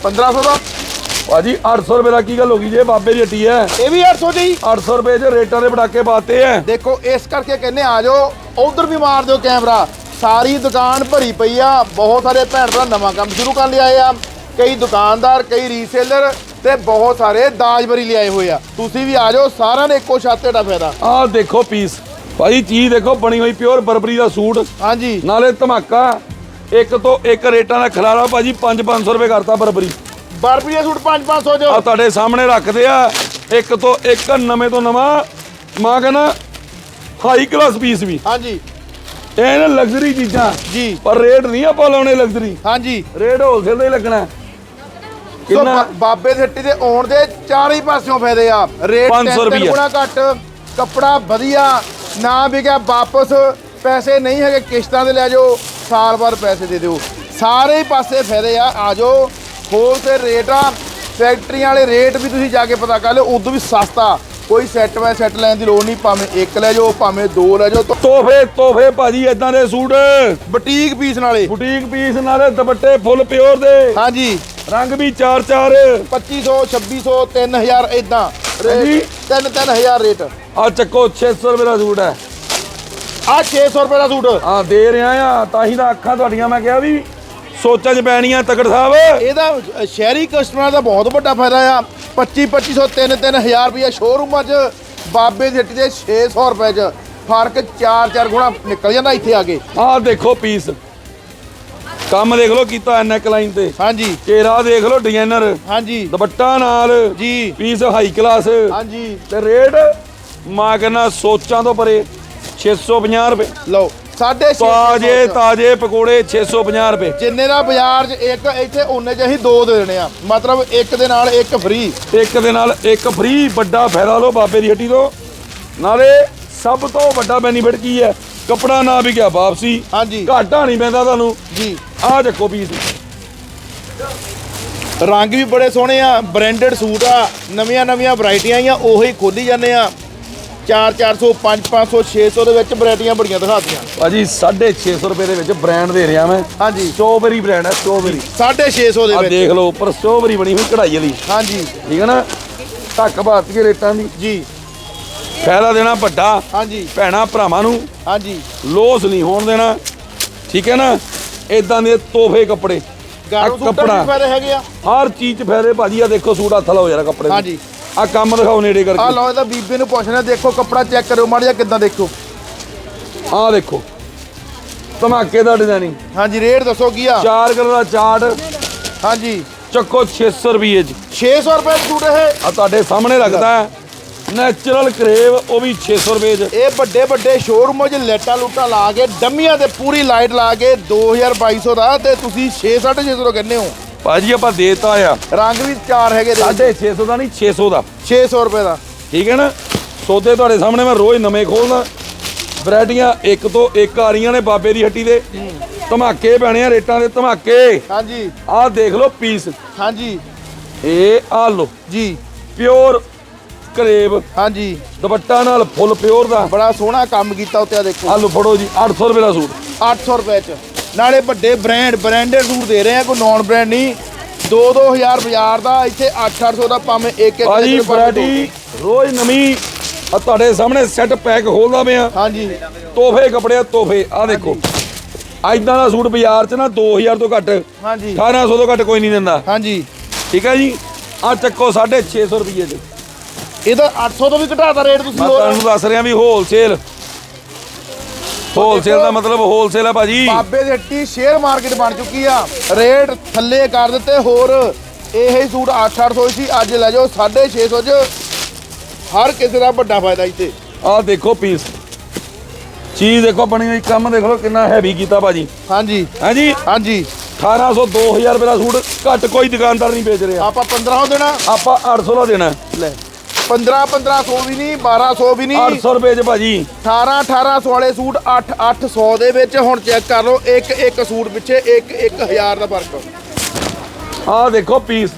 1500 ਦਾ? ਭਾਜੀ 800 ਰੁਪਏ ਦਾ ਕੀ ਗੱਲ ਹੋ ਗਈ ਜੇ? ਬਾਬੇ ਦੀ ਹੱਟੀ ਹੈ। ਇਹ ਵੀ 800 ਚ ਹੀ 800 ਰੁਪਏ 'ਚ ਰੇਟਾਂ ਦੇ ਪਟਾਕੇ ਪਾਤੇ ਐ ਦੇਖੋ ਇਸ ਕਰਕੇ ਕਹਿੰਦੇ ਆ ਜਾਓ ਉਧਰ ਵੀ ਮਾਰ ਦਿਓ ਕੈਮਰਾ। ਸਾਰੀ ਦੁਕਾਨ ਭਰੀ ਪਈ ਆ। ਬਹੁਤ ਸਾਰੇ ਭੈਣ ਭਰਾ ਨਵਾਂ ਕੰਮ ਸ਼ੁਰੂ ਕਰ ਲਿਆ ਆ। ਕਈ ਦੁਕਾਨਦਾਰ ਕਈ ਰੀਸੇਲਰ ਤੇ ਬਹੁਤ ਸਾਰੇ ਦਾਜਬਰੀ ਲਿਆਏ ਹੋਏ ਆ। ਤੁਸੀਂ ਵੀ ਆ ਜਾਓ ਸਾਰਿਆਂ ਨੇ ਇੱਕੋ ਛੱਤ ਦਾ ਫਾਇਦਾ। ਆਹ ਦੇਖੋ ਪੀਸ ਭਾਜੀ ਚੀਜ਼ ਦੇਖੋ ਬਣੀ ਹੋਈ ਪਿਓਰ ਬਰਬਰੀ ਦਾ ਸੂਟ। ਹਾਂਜੀ। ਨਾਲੇ ਧਮਾਕਾ। ਇੱਕ ਤੋਂ ਇੱਕ ਰੇਟਾਂ ਦਾ ਖਲਾਰਾ ਭਾਜੀ 5-500 ਰੁਪਏ ਕਰਤਾ ਬਰਬਰੀ। ਬਰਬਰੀ ਦੇ ਸੂਟ 5-500 ਆ ਚ। ਤੁਹਾਡੇ ਸਾਹਮਣੇ ਰੱਖਦੇ ਆ। ਇੱਕ ਤੋਂ ਇੱਕ ਨਵੇਂ ਤੋਂ ਨਵਾਂ। ਮਾਂ ਕਹਿੰਦਾ ਹਾਈ ਕਲਾਸ ਪੀਸ ਵੀ। ਹਾਂਜੀ। ਇਹ ਨਾ ਲਗਜ਼ਰੀ ਚੀਜ਼ਾਂ। ਜੀ। ਪਰ ਰੇਟ ਨਹੀਂ ਆਪਾਂ ਲਾਉਣੇ ਲਗਜ਼ਰੀ ਹਾਂਜੀ। ਰੇਟ ਹੋਲਸੇਲ ਦਾ ਹੀ ਲੱਗਣਾ। ਸੋ ਕਿੰਨਾ ਬਾ- ਬਾਬੇ ਦੀ ਹੱਟੀ ਦੇ ਆਉਣ ਦੇ ਚਾਰੇ ਹੀ ਪਾਸਿਓਂ ਫਾਇਦੇ ਆ। ਰੇਟ 500 ਤਿੰਨ- ਤਿੰਨ ਰੁਪਈਆ। ਗੁਣਾ ਘੱਟ ਕੱਪੜਾ ਵਧੀਆ ਨਾ ਵਿਕਿਆ ਵਾਪਸ ਪੈਸੇ ਨਹੀਂ ਹੈਗੇ ਕਿਸ਼ਤਾਂ ਤੇ ਲੈ ਜਾਓ ਸਾਲ ਬਾਅਦ ਪੈਸੇ ਦੇ ਦਿਓ। ਸਾਰੇ ਹੀ ਪਾਸੇ ਫਾਇਦੇ ਆ ਆ ਜਾਓ। ਹੋਲਸੇਲ ਰੇਟ ਆ ਫੈਕਟਰੀਆਂ ਵਾਲੇ ਰੇਟ ਵੀ ਤੁਸੀਂ ਜਾ ਕੇ ਪਤਾ ਕਰ ਲਿਓ ਉਦੋਂ ਵੀ ਸਸਤਾ। ਕੋਈ ਸੈੱਟ ਬਾਏ ਸੈੱਟ ਲੈਣ ਦੀ ਲੋੜ ਨਹੀਂ ਭਾਵੇਂ ਇੱਕ ਲੈ ਜਾਓ ਭਾਵੇਂ ਦੋ ਲੈ ਜਾਓ ਤੋਹਫੇ ਤੋਹਫੇ ਭਾਜੀ ਇਦਾਂ ਦੇ ਸੂਟ। ਬੁਟੀਕ ਪੀਸ ਨਾਲੇ। ਬੁਟੀਕ ਪੀਸ ਨਾਲੇ ਦੁਪੱਟੇ ਫੁੱਲ ਪਿਓਰ ਦੇ। ਹਾਂਜੀ। ਰੰਗ ਵੀ ਚਾਰ ਚਾਰ। 2500 2600 3000 ਇਦਾਂ ਹਾਂਜੀ। Rate 3 3000 rate. ਆ ਚੱਕੋ 600 ਰੁਪਏ ਦਾ ਸੂਟ ਹੈ। ਆ 600 ਰੁਪਏ ਦਾ ਸੂਟ। ਆ ਦੇ ਰਿਹਾ ਆ ਤਾਂ ਹੀ ਤਾਂ ਅੱਖਾਂ ਤੁਹਾਡੀਆਂ ਮੈਂ ਕਿਹਾ ਵੀ ਸੋਚਾਂ 'ਚ ਪੈਣੀਆਂ ਤਕੜ ਸਾਹਿਬ। ਇਹਦਾ ਸ਼ਹਿਰੀ ਕਸਟਮਰਾਂ ਦਾ ਬਹੁਤ ਵੱਡਾ ਫਾਇਦਾ ਆ। 25 2500 3 3000 ਰੁਪਏ ਸ਼ੋਰੂਮਾਂ 'ਚ ਬਾਬੇ ਦੀ ਹੱਟੀ ਦੇ 600 ਰੁਪਏ 'ਚ। ਫ਼ਰਕ 4-4 ਗੁਣਾ ਨਿਕਲ ਜਾਂਦਾ ਇੱਥੇ ਆ ਕੇ। ਆਹ ਦੇਖੋ ਪੀਸ ਕੰਮ ਦੇਖ ਲਓ ਕੀਤਾ ਨੈਕ ਲਾਈਨ ਤੇ। ਹਾਂਜੀ। ਘੇਰਾ ਦੇਖ ਲਓ ਡਿਜ਼ਾਈਨਰ ਹਾਂਜੀ। ਦੁਪੱਟਾ ਨਾਲ। ਜੀ। ਪੀਸ ਹਾਈ ਕਲਾਸ ਹਾਂਜੀ। ਤੇ ਰੇਟ ਮਾਂ ਕਹਿੰਦਾ ਸੋਚਾਂ ਤੋਂ ਪਰੇ। 650 ਰੁਪਏ। ਲਓ। ਛੇ ਤਾਜੇ। ਤਾਜੇ ਪਕੌੜੇ 650 ਰੁਪਏ। ਜਿੰਨੇ ਦਾ ਬਾਜ਼ਾਰ 'ਚ ਇੱਕ ਇੱਥੇ ਉਹਨੇ 'ਚ ਅਸੀਂ ਦੋ ਦੇ ਦੇਣੇ ਆ। ਮਤਲਬ ਇੱਕ ਦੇ ਨਾਲ ਇੱਕ ਫ੍ਰੀ ਇੱਕ ਦੇ ਨਾਲ ਇੱਕ ਫ੍ਰੀ ਵੱਡਾ ਫਾਇਦਾ ਲਓ ਬਾਬੇ ਦੀ ਹੱਟੀ ਤੋਂ। ਨਾਲੇ ਸਭ ਤੋਂ ਵੱਡਾ ਬੈਨੀਫਿਟ ਕੀ ਹੈ? ਕਪੜਾ ਨਾ ਵਿਕਿਆ ਵਾਪਸੀ। ਹਾਂਜੀ। ਘਾਟਾ ਨਹੀਂ ਪੈਂਦਾ ਤੁਹਾਨੂੰ। ਜੀ। ਆਹ ਚੱਕੋ ਪੀਸ। ਰੰਗ ਵੀ ਬੜੇ ਸੋਹਣੇ ਆ। ਬ੍ਰਾਂਡਡ ਸੂਟ ਆ। ਨਵੀਆਂ ਨਵੀਆਂ ਵੈਰਾਈਟੀਆਂ ਆਈਆਂ ਉਹੀ ਖੋਲੀ ਜਾਂਦੇ ਆ। 4 400 5 500 600 ਦੇ ਵਿੱਚ ਵੈਰਾਈਟੀਆਂ ਬੜੀਆਂ ਦਿਖਾਤੀਆਂ ਭਾਜੀ 650 ਰੁਪਏ ਦੇ ਵਿੱਚ ਬ੍ਰਾਂਡ ਦੇ ਰਿਹਾ ਮੈਂ। ਹਾਂਜੀ। ਸਟ੍ਰਾਬੇਰੀ ਬ੍ਰਾਂਡ ਹੈ ਸਟ੍ਰਾਬੇਰੀ 650 ਦੇ ਆ ਵਿੱਚ। ਦੇਖ ਲਓ ਉੱਪਰ ਸਟ੍ਰਾਬੇਰੀ ਬਣੀ ਹੋਈ ਕਢਾਈ ਵਾਲੀ। ਹਾਂਜੀ। ਠੀਕ ਹੈ ਨਾ? ਧੱਕ ਭਾਰਤੀ ਰੇਟਾਂ ਦੀ। ਜੀ। ਫਾਇਦਾ ਦੇਣਾ ਵੱਡਾ। ਹਾਂਜੀ। ਭੈਣਾ ਭਰਾਵਾਂ ਨੂੰ। ਹਾਂਜੀ। ਲੋਸ ਨਹੀਂ ਹੋਣ ਦੇਣਾ। ਠੀਕ ਹੈ ਨਾ? ਇਦਾਂ ਦੇ ਤੋਹਫੇ ਕੱਪੜੇ। ਆਹ ਗਾਰੋ ਸੂਟਾਂ ਕੱਪੜਾ ਵੀ ਫਾਇਦੇ ਹੈਗੇ ਆ। ਹਰ ਚੀਜ਼ 'ਚ ਫਾਇਦੇ। ਭਾਜੀ ਆ ਦੇਖੋ ਸੂਟ ਹੱਥ ਲਾਓ ਜਰਾ ਕੱਪੜੇ ਨੂੰ। ਹਾਂਜੀ। ਆ ਕੰਮ ਦਿਖਾਓ ਨੇੜੇ ਆ ਕਰਕੇ ਲਓ ਇਹਦਾ ਬੀਬੀ ਨੂੰ ਪੁੱਛਣਾ ਦੇਖੋ ਕੱਪੜਾ ਚੈੱਕ ਕਰਿਓ ਮਾੜਾ ਜਿਹਾ ਕਿੱਦਾਂ ਦੇਖੋ। ਆ ਦੇਖੋ ਧਮਾਕੇ ਦਾ ਡਿਜ਼ਾਈਨਿੰਗ ਹਾਂਜੀ ਰੇਟ ਦੱਸੋ ਕੀ ਆ? ਚਾਰ ਕਲਰ ਦਾ ਚਾਰਟ। ਹਾਂਜੀ। ਚੱਕੋ 600 ਰੁਪਏ 'ਚ। 600 ਰੁਪਏ ਸੂਟ ਇਹ? ਆ ਤੁਹਾਡੇ ਸਾਹਮਣੇ ਲੱਗਦਾ ਹੈ। ਨੈਚੁਰਲ ਕਰੇਵ ਉਹ ਵੀ 600 ਰੁਪਏ 'ਚ। ਇਹ ਵੱਡੇ ਵੱਡੇ ਸ਼ੋਰੂਮਾਂ 'ਚ ਲੈਟਾਂ ਲੂਟਾਂ ਲਾ ਕੇ ਡੰਮੀਆਂ ਤੇ ਪੂਰੀ ਲਾਈਟ ਲਾ ਕੇ 2200 ਦਾ ਤੇ ਤੁਸੀਂ 6 650 ਦਾ ਕਹਿੰਦੇ ਹੋ। ਭਾਜੀ ਆਪਾਂ ਦੇਤਾ ਆ। ਰੰਗ ਵੀ ਚਾਰ ਹੈਗੇ ਦੇ 650 ਦਾ ਨਹੀਂ 600 ਦਾ। 600 ਰੁਪਏ ਦਾ। ਠੀਕ ਹੈ ਨਾ? ਸੌਦੇ ਤੁਹਾਡੇ ਸਾਹਮਣੇ ਮੈਂ ਰੋਜ਼ ਨਵੇਂ ਖੋਲਦਾ। ਵੈਰਾਈਟੀਆਂ ਇੱਕ ਤੋਂ ਇੱਕ ਆ ਰਹੀਆਂ ਨੇ ਬਾਬੇ ਦੀ ਹੱਟੀ ਦੇ। ਧਮਾਕੇ ਪੈਣੇ ਆ ਰੇਟਾਂ ਦੇ ਧਮਾਕੇ। ਹਾਂਜੀ। ਆਹ ਦੇਖ ਲਓ ਪੀਸ। ਹਾਂਜੀ। ਇਹ ਆ ਲਓ। ਜੀ। ਪਿਓਰ ਕਰੇਬ ਹਾਂਜੀ। ਦੁਪੱਟਾ ਨਾਲ ਫੁੱਲ ਪਿਓਰ ਦਾ। ਬੜਾ ਸੋਹਣਾ ਕੰਮ ਕੀਤਾ ਉੱਤੇ ਆ ਦੇਖੋ। ਆ ਲਓ ਫੜੋ ਜੀ 800 ਰੁਪਏ ਦਾ ਸੂਟ। 800 ਰੁਪਏ ਚ। ਨਾਲੇ ਵੱਡੇ ਬ੍ਰਾਂਡ ਬ੍ਰਾਂਡਡ ਸੂਟ ਦੇ ਰਹੇ ਆ ਕੋਈ ਨਾਨ ਬ੍ਰਾਂਡ ਨਹੀਂ। 2-2000 ਬਾਜ਼ਾਰ ਦਾ ਇੱਥੇ 8-800 ਦਾ ਭਾਵੇਂ ਇੱਕ ਇੱਕ ਭਾਜੀ ਦੋ। ਵੈਰਾਈਟੀ ਰੋਜ਼ ਨਵੀਂ ਆ ਤੁਹਾਡੇ ਸਾਹਮਣੇ ਸੈੱਟ ਪੈਕ ਖੋਲਦਾ ਪਿਆ। ਹਾਂਜੀ। ਤੋਹਫੇ ਕੱਪੜੇ ਤੋਹਫੇ ਆ ਦੇਖੋ। ਐਦਾਂ ਦਾ ਸੂਟ ਬਾਜ਼ਾਰ 'ਚ ਨਾ 2000 ਤੋਂ ਘੱਟ ਹਾਂਜੀ। 1800 ਤੋਂ ਘੱਟ ਕੋਈ ਨਹੀਂ ਦਿੰਦਾ। ਹਾਂਜੀ। ਠੀਕ ਹੈ ਜੀ? ਆ ਚੱਕੋ 650 ਰੁਪਏ 'ਚ ਇਹਦਾ 800 ਤੋਂ ਵੀ ਘਟਾਤਾ ਰੇਟ ਤੁਸੀਂ ਹੋਰ। ਤੁਹਾਨੂੰ ਦੱਸ ਰਿਹਾ ਵੀ ਹੋਲਸੇਲ ਹੋਲਸੇਲ ਦਾ ਮਤਲਬ ਹੋਲਸੇਲ ਆ ਭਾਜੀ। ਬਾਬੇ ਦੀ ਹੱਟੀ ਸ਼ੇਅਰ ਮਾਰਕੀਟ ਬਣ ਚੁੱਕੀ ਆ। ਰੇਟ ਥੱਲੇ ਕਰ ਦਿੱਤੇ ਹੋਰ ਇਹ ਹੀ ਸੂਟ 8-800 ਸੀ ਅੱਜ ਲੈ ਜਾਓ 650 ਚ। ਹਰ ਕਿਸੇ ਦਾ ਵੱਡਾ ਫਾਇਦਾ ਇੱਥੇ। ਆ ਦੇਖੋ ਪੀਸ ਚੀਜ਼ ਦੇਖੋ ਬਣੀ ਹੋਈ ਕੰਮ ਦੇਖ ਲਓ ਕਿੰਨਾ ਹੈਵੀ ਕੀਤਾ ਭਾਜੀ। ਹਾਂਜੀ। ਹਾਂਜੀ। ਹਾਂਜੀ। 1800 2000 ਰੁਪਏ ਦਾ ਸੂਟ ਘੱਟ ਕੋਈ ਦੁਕਾਨਦਾਰ ਨਹੀਂ ਵੇਚ ਰਿਹਾ। ਆਪਾਂ 1500 ਦੇਣਾ। ਆਪਾਂ 800 ਦਾ ਦੇਣਾ। ਲੈ। 15 1500 ਵੀ ਨਹੀਂ 1200 ਵੀ ਨਹੀਂ। 800 ਰੁਪਏ 'ਚ ਭਾਜੀ। 18 1800 ਵਾਲੇ ਸੂਟ 8 800 ਦੇ ਵਿੱਚ ਹੁਣ ਚੈੱਕ ਕਰ ਲਓ ਇੱਕ ਇੱਕ ਸੂਟ ਪਿੱਛੇ ਇੱਕ 1000 ਦਾ ਫ਼ਰਕ। ਆਹ ਦੇਖੋ ਪੀਸ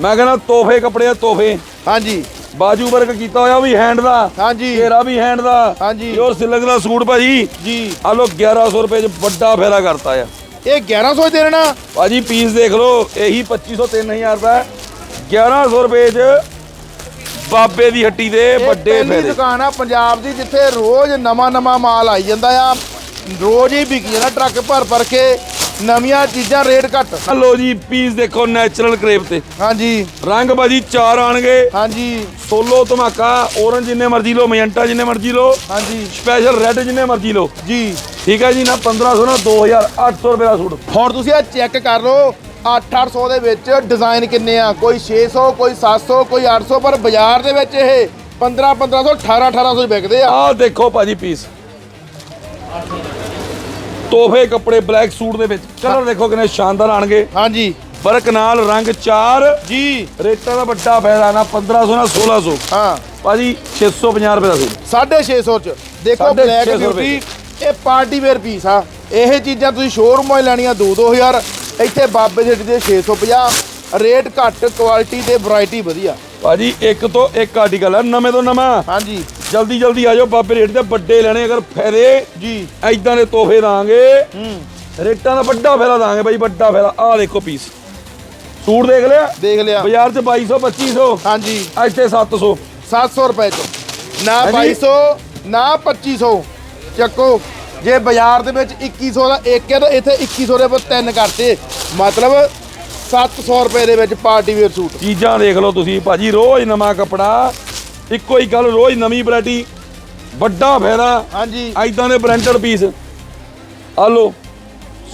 ਮੈਂ ਕਹਿੰਦਾ ਤੋਹਫੇ ਕੱਪੜੇ ਆ ਤੋਹਫੇ। ਹਾਂਜੀ। ਬਾਜੂ ਵਰਕ ਕੀਤਾ ਹੋਇਆ ਵੀ ਹੈਂਡ ਦਾ। ਹਾਂਜੀ। ਘੇਰਾ ਵੀ ਹੈਂਡ ਦਾ। ਹਾਂਜੀ। ਪਿਓਰ ਸਿਲਕ ਦਾ ਸੂਟ ਭਾਜੀ। ਜੀ। ਆ ਲੋ 1100 ਰੁਪਏ 'ਚ ਵੱਡਾ ਫਾਇਦਾ ਕਰਤਾ ਆ। ਇਹ 1100 ਦੇ ਦੇਣਾ। ਭਾਜੀ ਪੀਸ ਦੇਖ ਲਓ ਇਹੀ 2500 3000 ਦਾ ਹੈ। 1100 ਰੁਪਏ 'ਚ ਬਾਬੇ ਦੀ ਹੱਟੀ ਦੇ ਇਹ ਵੱਡੇ ਪਹਿਲੀ ਫਾਇਦੇ। ਦੁਕਾਨ ਆ ਪੰਜਾਬ ਦੀ ਜਿੱਥੇ ਰੋਜ਼ ਨਵਾਂ ਨਵਾਂ ਮਾਲ ਆਈ ਜਾਂਦਾ ਆ। ਰੋਜ਼ ਹੀ ਵਿਕੀ ਜਾਂਦਾ ਟਰੱਕ ਭਰ ਭਰ ਕੇ ਨਵੀਆਂ ਚੀਜ਼ਾਂ ਰੇਟ ਘੱਟ। ਲਓ ਜੀ ਪੀਸ ਦੇਖੋ ਨੈਚੁਰਲ ਕਰੇਪ ਤੇ। ਹਾਂਜੀ। ਰੰਗ ਭਾਜੀ ਚਾਰ ਆਣਗੇ। ਹਾਂਜੀ। ਸੋਲੋ ਧਮਾਕਾ orange ਜਿੰਨੇ ਮਰਜ਼ੀ ਲਓ ਮੈਜੈਂਟਾ ਜਿੰਨੇ ਮਰਜ਼ੀ ਲਓ ਹਾਂਜੀ। ਸਪੈਸ਼ਲ ਰੈੱਡ ਜਿੰਨੇ ਮਰਜ਼ੀ ਲਓ। ਜੀ। ਠੀਕ ਹੈ ਜੀ ਨਾ 1500 ਨਾ 2000 800 ਰੁਪਏ ਦਾ ਸੂਟ। ਹੁਣ ਤੁਸੀਂ ਆ ਚੈੱਕ ਕਰ ਲਓ 8-800 ਦੇ ਵਿੱਚ ਡਿਜ਼ਾਈਨ ਕਿੰਨੇ ਆ? ਕੋਈ 600 ਕੋਈ 700 ਕੋਈ 800 ਪਰ ਬਾਜ਼ਾਰ ਦੇ ਵਿੱਚ ਇਹ 15 1500 18 1800 ਚ ਵਿਕਦੇ ਆ। ਆਹ ਦੇਖੋ ਭਾਜੀ ਪੀਸ ਤੋਹਫੇ ਕੱਪੜੇ ਬਲੈਕ ਸੂਟ ਦੇ ਵਿੱਚ। ਕਲਰ ਦੇਖੋ ਕਿੰਨੇ ਸ਼ਾਨਦਾਰ ਆਣਗੇ। ਹਾਂਜੀ। ਵਰਕ ਨਾਲ ਰੰਗ ਚਾਰ। ਜੀ। ਰੇਟਾਂ ਦਾ ਵੱਡਾ ਫਾਇਦਾ ਨਾ 1500 ਨਾ 1600 ਹਾਂ। ਭਾਜੀ 650 ਰੁਪਏ ਦਾ ਸੂਟ। 650 ਚ। ਦੇਖੋ ਬਲੈਕ ਬਿਊਟੀ ਇਹ ਪਾਰਟੀ ਵੇਅਰ ਪੀਸ ਆ। ਇਹ ਚੀਜ਼ਾਂ ਤੁਸੀਂ ਸ਼ੋਰੂਮੋਂ ਹੀ ਲੈਣੀਆਂ 2-2000 ਇੱਥੇ ਬਾਬੇ ਦੇ ਦੇ 650 ਰੇਟ ਘੱਟ ਕੁਆਲਿਟੀ ਤੇ ਵੈਰਾਈਟੀ ਵਧੀਆ। ਭਾਜੀ ਇੱਕ ਤੋਂ ਇੱਕ ਆਰਟੀਕਲ ਹੈ ਨਵੇਂ ਤੋਂ ਨਵਾਂ। ਹਾਂਜੀ। ਜਲਦੀ ਜਲਦੀ ਆ ਜਾਓ ਬਾਬੇ ਰੇਟ ਦੇ ਵੱਡੇ ਲੈਣੇ ਅਗਰ ਫਾਇਦੇ ਜੀ। ਐਦਾਂ ਦੇ ਤੋਹਫੇ ਦਾਂਗੇ। ਹੂੰ। ਰੇਟਾਂ ਦਾ ਵੱਡਾ ਫਾਇਦਾ ਦਾਂਗੇ ਬਾਈ ਵੱਡਾ ਫਾਇਦਾ। ਆਹ ਦੇਖੋ ਪੀਸ ਸੂਟ ਦੇਖ ਲਿਆ? ਦੇਖ ਲਿਆ। ਬਾਜ਼ਾਰ 'ਚ 2200 2500 ਹਾਂਜੀ। ਇੱਥੇ 700 700 ਰੁਪਏ ਚ ਨਾ ਹਾਂਜੀ। 2200 ਨਾ 2500 ਚੱਕੋ। ਜੇ ਬਾਜ਼ਾਰ ਦੇ ਵਿੱਚ 2100 ਦਾ ਇੱਕ ਹੈ ਤਾਂ ਇੱਥੇ 2100 ਦੇ ਪਰ ਤਿੰਨ ਕਰਤੇ। ਮਤਲਬ 700 ਰੁਪਏ ਦੇ ਵਿੱਚ ਪਾਰਟੀ ਵੇਅਰ ਸੂਟ। ਚੀਜ਼ਾਂ ਦੇਖ ਲਓ ਤੁਸੀਂ ਭਾਜੀ ਰੋਜ਼ ਨਵਾਂ ਕੱਪੜਾ ਇੱਕੋ ਹੀ ਗੱਲ ਰੋਜ਼ ਨਵੀਂ ਵੈਰਾਈਟੀ ਵੱਡਾ ਫਾਇਦਾ। ਹਾਂਜੀ। ਐਦਾਂ ਦੇ ਬ੍ਰਾਂਡਡ ਪੀਸ ਆ ਲਓ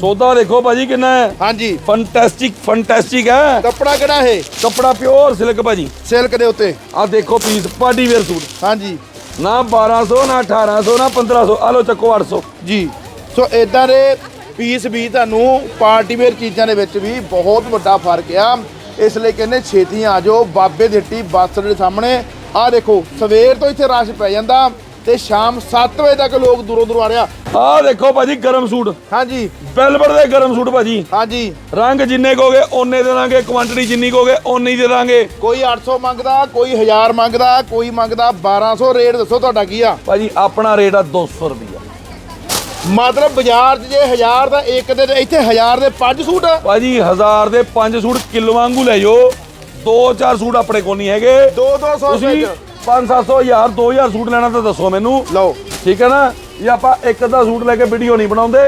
ਸੌਦਾ ਦੇਖੋ ਭਾਜੀ ਕਿੰਨਾ ਹੈ। ਹਾਂਜੀ। ਫੈਂਟੈਸਟਿਕ ਫੈਂਟੈਸਟਿਕ ਹੈ। ਕੱਪੜਾ ਕਿਹੜਾ ਇਹ? ਕੱਪੜਾ ਪਿਓਰ ਸਿਲਕ ਭਾਜੀ। ਸਿਲਕ ਦੇ ਉੱਤੇ। ਆ ਦੇਖੋ ਪੀਸ ਪਾਰਟੀ ਵੇਅਰ ਸੂਟ। ਹਾਂਜੀ। ਨਾ 1200 ਨਾ 1800 ਨਾ 1500 ਆ ਲਓ ਚੱਕੋ 800 ਜੀ। ਸੋ ਇਦਾਂ ਦੇ ਪੀਸ ਵੀ ਤੁਹਾਨੂੰ ਪਾਰਟੀ ਵੇਅਰ ਚੀਜ਼ਾਂ ਦੇ ਵਿੱਚ ਵੀ ਬਹੁਤ ਵੱਡਾ ਫ਼ਰਕ ਆ। ਇਸ ਲਈ ਕਹਿੰਦੇ ਛੇਤੀ ਆ ਜਾਓ। ਬਾਬੇ ਦੀ ਹੱਟੀ ਬੱਸ ਦੇ ਸਾਹਮਣੇ। ਆ ਦੇਖੋ, ਸਵੇਰ ਤੋਂ ਇੱਥੇ ਰਸ਼ ਪੈ ਜਾਂਦਾ। ਤੇ ਸ਼ਾਮ 7 ਵਜੇ ਤੱਕ ਲੋਕ ਦੂਰੋਂ ਦੂਰੋਂ ਆ ਰਿਹਾ ਆ। ਦੇਖੋ ਭਾਜੀ ਗਰਮ ਸੂਟ। ਹਾਂਜੀ। ਵੈਲਵਟ ਦੇ ਗਰਮ ਸੂਟ ਭਾਜੀ। ਹਾਂਜੀ। ਰੰਗ ਜਿੰਨੇ ਕਹੋਗੇ ਓਨੇ ਦੇ ਦਾਂਗੇ ਕੁਆਂਟੀਟੀ ਜਿੰਨੀ ਕਹੋਗੇ ਓਨੀ ਹੀ ਦੇ ਦਾਂਗੇ। ਕੋਈ 800 ਮੰਗਦਾ ਕੋਈ 1000 ਮੰਗਦਾ ਕੋਈ ਮੰਗਦਾ 1200 ਰੇਟ ਦੱਸੋ ਤੁਹਾਡਾ ਕੀ ਆ? ਭਾਜੀ ਆਪਣਾ ਰੇਟ ਆ 200 ਰੁਪਈਆ। ਮਤਲਬ ਬਾਜ਼ਾਰ 'ਚ ਜੇ 1000 ਦਾ ਇੱਕ ਦੇ ਇੱਥੇ 1000 ਦੇ ਪੰਜ ਸੂਟ? ਆ ਭਾਜੀ 1000 ਦੇ 5 ਸੂਟ ਕਿਲੋ ਵਾਂਗੂ ਲੈ ਜਾਓ। ਦੋ ਚਾਰ ਸੂਟ ਆਪਣੇ ਕੋਲ ਨਹੀਂ ਹੈਗੇ। 2-200 ਤੁਸੀਂ ਰੁਪਏ 'ਚ। 5-700 1000 2000 ਸੂਟ ਲੈਣਾ ਤਾਂ ਦੱਸੋ ਮੈਨੂੰ। ਲਓ। ਠੀਕ ਹੈ ਨਾ? ਇਹ ਆਪਾਂ ਇੱਕ ਅੱਧਾ ਸੂਟ ਲੈ ਕੇ ਵੀਡੀਓ ਨਹੀਂ ਬਣਾਉਂਦੇ।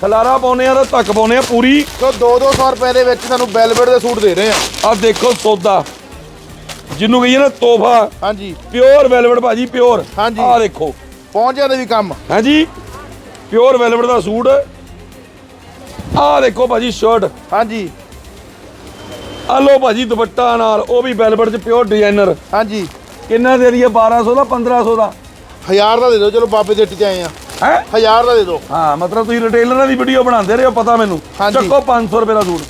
ਖਲਾਰਾ ਪਾਉਨੇ ਆ ਤਾਂ ਧੱਕ ਪਾਉਨੇ ਆ ਪੂਰੀ। ਸੋ 2-200 ਰੁਪਏ ਦੇ ਵਿੱਚ ਤੁਹਾਨੂੰ ਵੈਲਵਟ ਦੇ ਸੂਟ ਦੇ ਰਹੇ ਆ ਆ ਦੇਖੋ ਸੌਦਾ। ਜਿਹਨੂੰ ਕਹੀਏ ਨਾ ਤੋਹਫਾ। ਹਾਂਜੀ। ਪਿਓਰ ਵੈਲਵਟ ਭਾਜੀ ਪਿਓਰ ਹਾਂਜੀ। ਆ ਦੇਖੋ। ਪਹੁੰਚ ਜਾਂਦੇ ਵੀ ਕੰਮ। ਹਾਂਜੀ। ਪਿਓਰ ਵੈਲਵਟ ਦਾ ਸੂਟ। ਆ ਦੇਖੋ ਭਾਜੀ ਸ਼ਰਟ ਹਾਂਜੀ। ਆ ਲੋ ਭਾਜੀ ਦੁਪੱਟਾ ਨਾਲ ਉਹ ਵੀ ਵੈਲਵਟ ਚ ਪਿਓਰ ਡਿਜ਼ਾਈਨਰ ਹਾਂਜੀ। ਕਿੰਨਾ ਦੇ ਦਈਏ? 1200 ਦਾ 1500 ਦਾ? 1000 ਦਾ ਦੇ ਦਿਓ ਚਲੋ ਬਾਬੇ ਦੇ ਹੱਟੀ 'ਚ ਆਏ ਆ। ਹੈ? 1000 ਦਾ ਦੇ ਦਿਓ। ਹਾਂ ਮਤਲਬ ਤੁਸੀਂ ਰਿਟੇਲਰਾਂ ਦੀ ਵੀਡੀਓ ਬਣਾਉਂਦੇ ਰਹੇ ਹੋ ਪਤਾ ਮੈਨੂੰ। ਹਾਂਜੀ। ਚੱਕੋ 500 ਰੁਪਏ ਦਾ ਸੂਟ।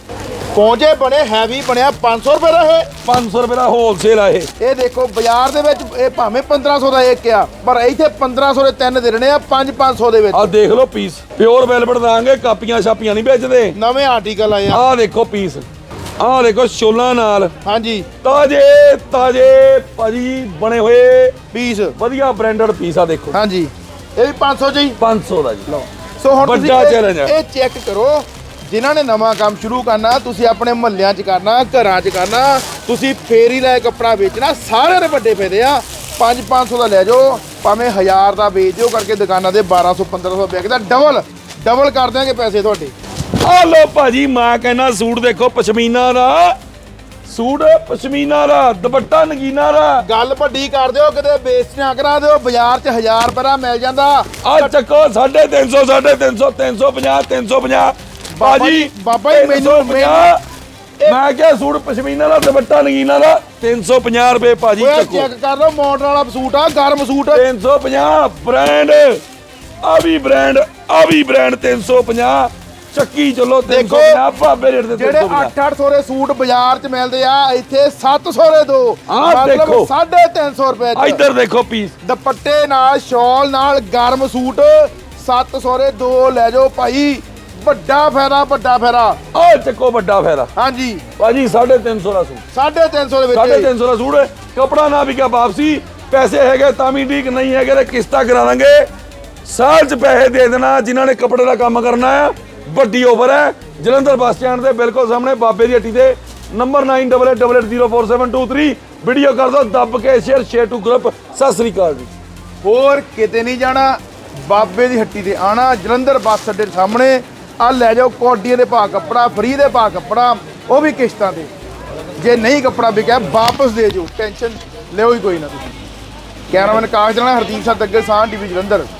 ਪਹੁੰਚੇ ਬਣੇ ਹੈਵੀ ਬਣਿਆ 500 ਰੁਪਏ ਦਾ ਇਹ। 500 ਰੁਪਏ ਦਾ ਹੋਲਸੇਲ ਆ ਇਹ। ਇਹ ਦੇਖੋ ਬਾਜ਼ਾਰ ਦੇ ਵਿੱਚ ਇਹ ਭਾਵੇਂ 1500 ਦਾ ਇੱਕ ਆ ਪਰ ਇੱਥੇ 1500 ਦੇ ਤਿੰਨ ਦੇ ਰਹੇ ਆ 5-500 ਦੇ ਵਿੱਚ। ਆ ਦੇਖ ਲਓ ਪੀਸ ਪਿਓਰ ਵੈਲਵਟ ਦਾਂਗੇ ਕਾਪੀਆਂ ਛਾਪੀਆਂ ਨਹੀਂ ਵੇਚਦੇ। ਨਵੇਂ ਆਰਟੀਕਲ ਆਏ ਆ। ਆ ਦੇਖੋ ਪੀਸ ਆ ਦੇਖੋ ਸ਼ੋਲਾਂ ਨਾਲ। ਹਾਂਜੀ। ਤਾਜੇ ਤਾਜੇ ਭਾਜੀ ਬਣੇ ਹੋਏ ਪੀਸ। ਵਧੀਆ ਬ੍ਰਾਂਡਡ ਪੀਸ ਆ ਦੇਖੋ। ਹਾਂਜੀ। ਇਹ ਵੀ 500 ਚ ਹੀ? 500 ਦਾ ਜੀ। ਸੋ ਹੁਣ ਤੁਸੀਂ। ਇਹ ਚੈੱਕ ਕਰੋ ਜਿਨ੍ਹਾਂ ਨੇ ਨਵਾਂ ਕੰਮ ਸ਼ੁਰੂ ਕਰਨਾ ਤੁਸੀਂ ਆਪਣੇ ਮੁਹੱਲਿਆਂ 'ਚ ਕਰਨਾ ਘਰਾਂ 'ਚ ਕਰਨਾ ਤੁਸੀਂ ਫੇਰੀ ਲੈ ਕੱਪੜਾ ਵੇਚਣਾ ਸਾਰਿਆਂ ਦੇ ਵੱਡੇ ਫਾਇਦੇ ਆ। 5-500 ਦਾ ਲੈ ਜਾਓ ਭਾਵੇਂ 1000 ਦਾ ਵੇਚ ਦਿਓ ਕਰਕੇ ਦੁਕਾਨਾਂ ਦੇ 1200 1500 ਵਿਕਦਾ ਡਬਲ ਡਬਲ ਕਰ ਦਿਆਂਗੇ ਪੈਸੇ ਤੁਹਾਡੇ। ਆ ਲੋ ਭਾਜੀ ਮੈਂ ਕਹਿੰਦਾ ਸੂਟ ਦੇਖੋ ਪਸ਼ਮੀਨਾ ਦਾ। ਸੂਟ ਪਸ਼ਮੀਨਾ ਦਾ ਦੁਪੱਟਾ ਨਗੀਨਾ ਦਾ। ਗੱਲ ਵੱਡੀ ਕਰ ਦਿਓ ਕਿਤੇ ਬੇਇੱਜ਼ਤੀ ਨਾ ਕਰਾ ਦਿਓ ਬਾਜ਼ਾਰ 'ਚ 1000 ਰੁਪਏ ਮਿਲ ਜਾਂਦਾ। ਆ ਚੱਕੋ 350 350 350 350 ਭਾਜੀ ਬਾਬਾ ਜੀ, ਮੈਨੂੰ- 350 ਮੈਂ ਕਿਹਾ ਸੂਟ ਪਸ਼ਮੀਨਾ ਦਾ ਦੁਪੱਟਾ ਨਗੀਨਾ ਦਾ 350 ਰੁਪਏ ਭਾਜੀ ਚੱਕੋ। ਚੈੱਕ ਕਰ ਲਓ ਮਾਡਲ ਵਾਲਾ ਸੂਟ ਆ ਗਰਮ ਸੂਟ। 350 ਬ੍ਰਾਂਡ ਆ ਵੀ ਬ੍ਰਾਂਡ ਆ ਵੀ ਬ੍ਰਾਂਡ 350 ਚੱਕੀ ਚਲੋ ਦੇਖੋ, 350 ਭਾਬੇ ਰੇਟ ਤੇ ਜਿਹੜੇ 350 8-800 ਦੇ ਸੂਟ ਬਾਜ਼ਾਰ 'ਚ ਮਿਲਦੇ ਆ ਇੱਥੇ 700 ਦੇ ਦੋ। ਆਹ ਦੇਖੋ। 350 ਰੁਪਏ 'ਚ। ਇੱਧਰ ਦੇਖੋ ਪੀਸ ਦੁਪੱਟੇ ਨਾਲ ਸ਼ਾਲ ਨਾਲ ਗਰਮ ਸੂਟ 700 ਦੇ ਦੋ ਲੈ ਜਾਓ ਭਾਈ। ਵੱਡਾ ਫਾਇਦਾ ਵੱਡਾ ਫਾਇਦਾ। ਆ ਚੱਕੋ ਵੱਡਾ ਫਾਇਦਾ। ਹਾਂਜੀ। ਭਾਜੀ 350 ਦਾ ਸੂਟ। 350 ਦੇ ਵਿੱਚ। 350 ਦਾ ਸੂਟ ਕਪੜਾ ਨਾ ਵਿਕਿਆ ਵਾਪਸੀ। ਪੈਸੇ ਹੈਗੇ ਤਾਂ ਵੀ ਠੀਕ ਨਹੀਂ ਹੈਗੇ ਤੇ ਕਿਸ਼ਤਾਂ ਕਰਾ ਦਾਂਗੇ। ਸਾਲ ਚ ਪੈਸੇ ਦੇ ਦੇਣਾ ਜਿਨ੍ਹਾਂ ਨੇ ਕਪੜੇ ਦਾ ਕੰਮ ਕਰਨਾ ਹੈ ਵੱਡੀ ਓਵਰ ਹੈ। ਜਲੰਧਰ ਬੱਸ ਸਟੈਂਡ ਦੇ ਬਿਲਕੁਲ ਸਾਹਮਣੇ ਬਾਬੇ ਦੀ ਹੱਟੀ ਦੇ ਨੰਬਰ 9888047223 ਵੀਡੀਓ ਕਰ ਦੋ ਦੱਬ ਕੇ ਸ਼ੇਅਰ ਸ਼ੇਅਰ ਟੂ ਗਰੁੱਪ ਸਤਿ ਸ੍ਰੀ ਅਕਾਲ ਜੀ। ਹੋਰ ਕਿਤੇ ਨਹੀਂ ਜਾਣਾ, ਬਾਬੇ ਦੀ ਹੱਟੀ ਤੇ ਆਣਾ, ਜਲੰਧਰ ਬੱਸ ਅੱਡੇ ਸਾਹਮਣੇ। ਆ ਲੈ ਜਾਓ, ਕੋਡੀਆਂ ਦੇ ਭਾਅ ਕੱਪੜਾ, ਫਰੀ ਦੇ ਭਾਅ ਕੱਪੜਾ, ਉਹ ਵੀ ਕਿਸ਼ਤਾਂ ਤੇ। ਜੇ ਨਹੀਂ ਕੱਪੜਾ ਵਿਕਿਆ, ਵਾਪਸ ਦੇ ਦਿਓ। ਟੈਨਸ਼ਨ ਲਿਓ ਹੀ ਕੋਈ ਨਾ ਤੁਸੀਂ। ਕੈਮਰਾਮੈਨ ਕਾਸ਼ ਜਣਾ ਹਰਦੀਪ ਸਿੰਘ ਦੱਗੇ ਸਾਹ ਟੀਵੀ ਜਲੰਧਰ।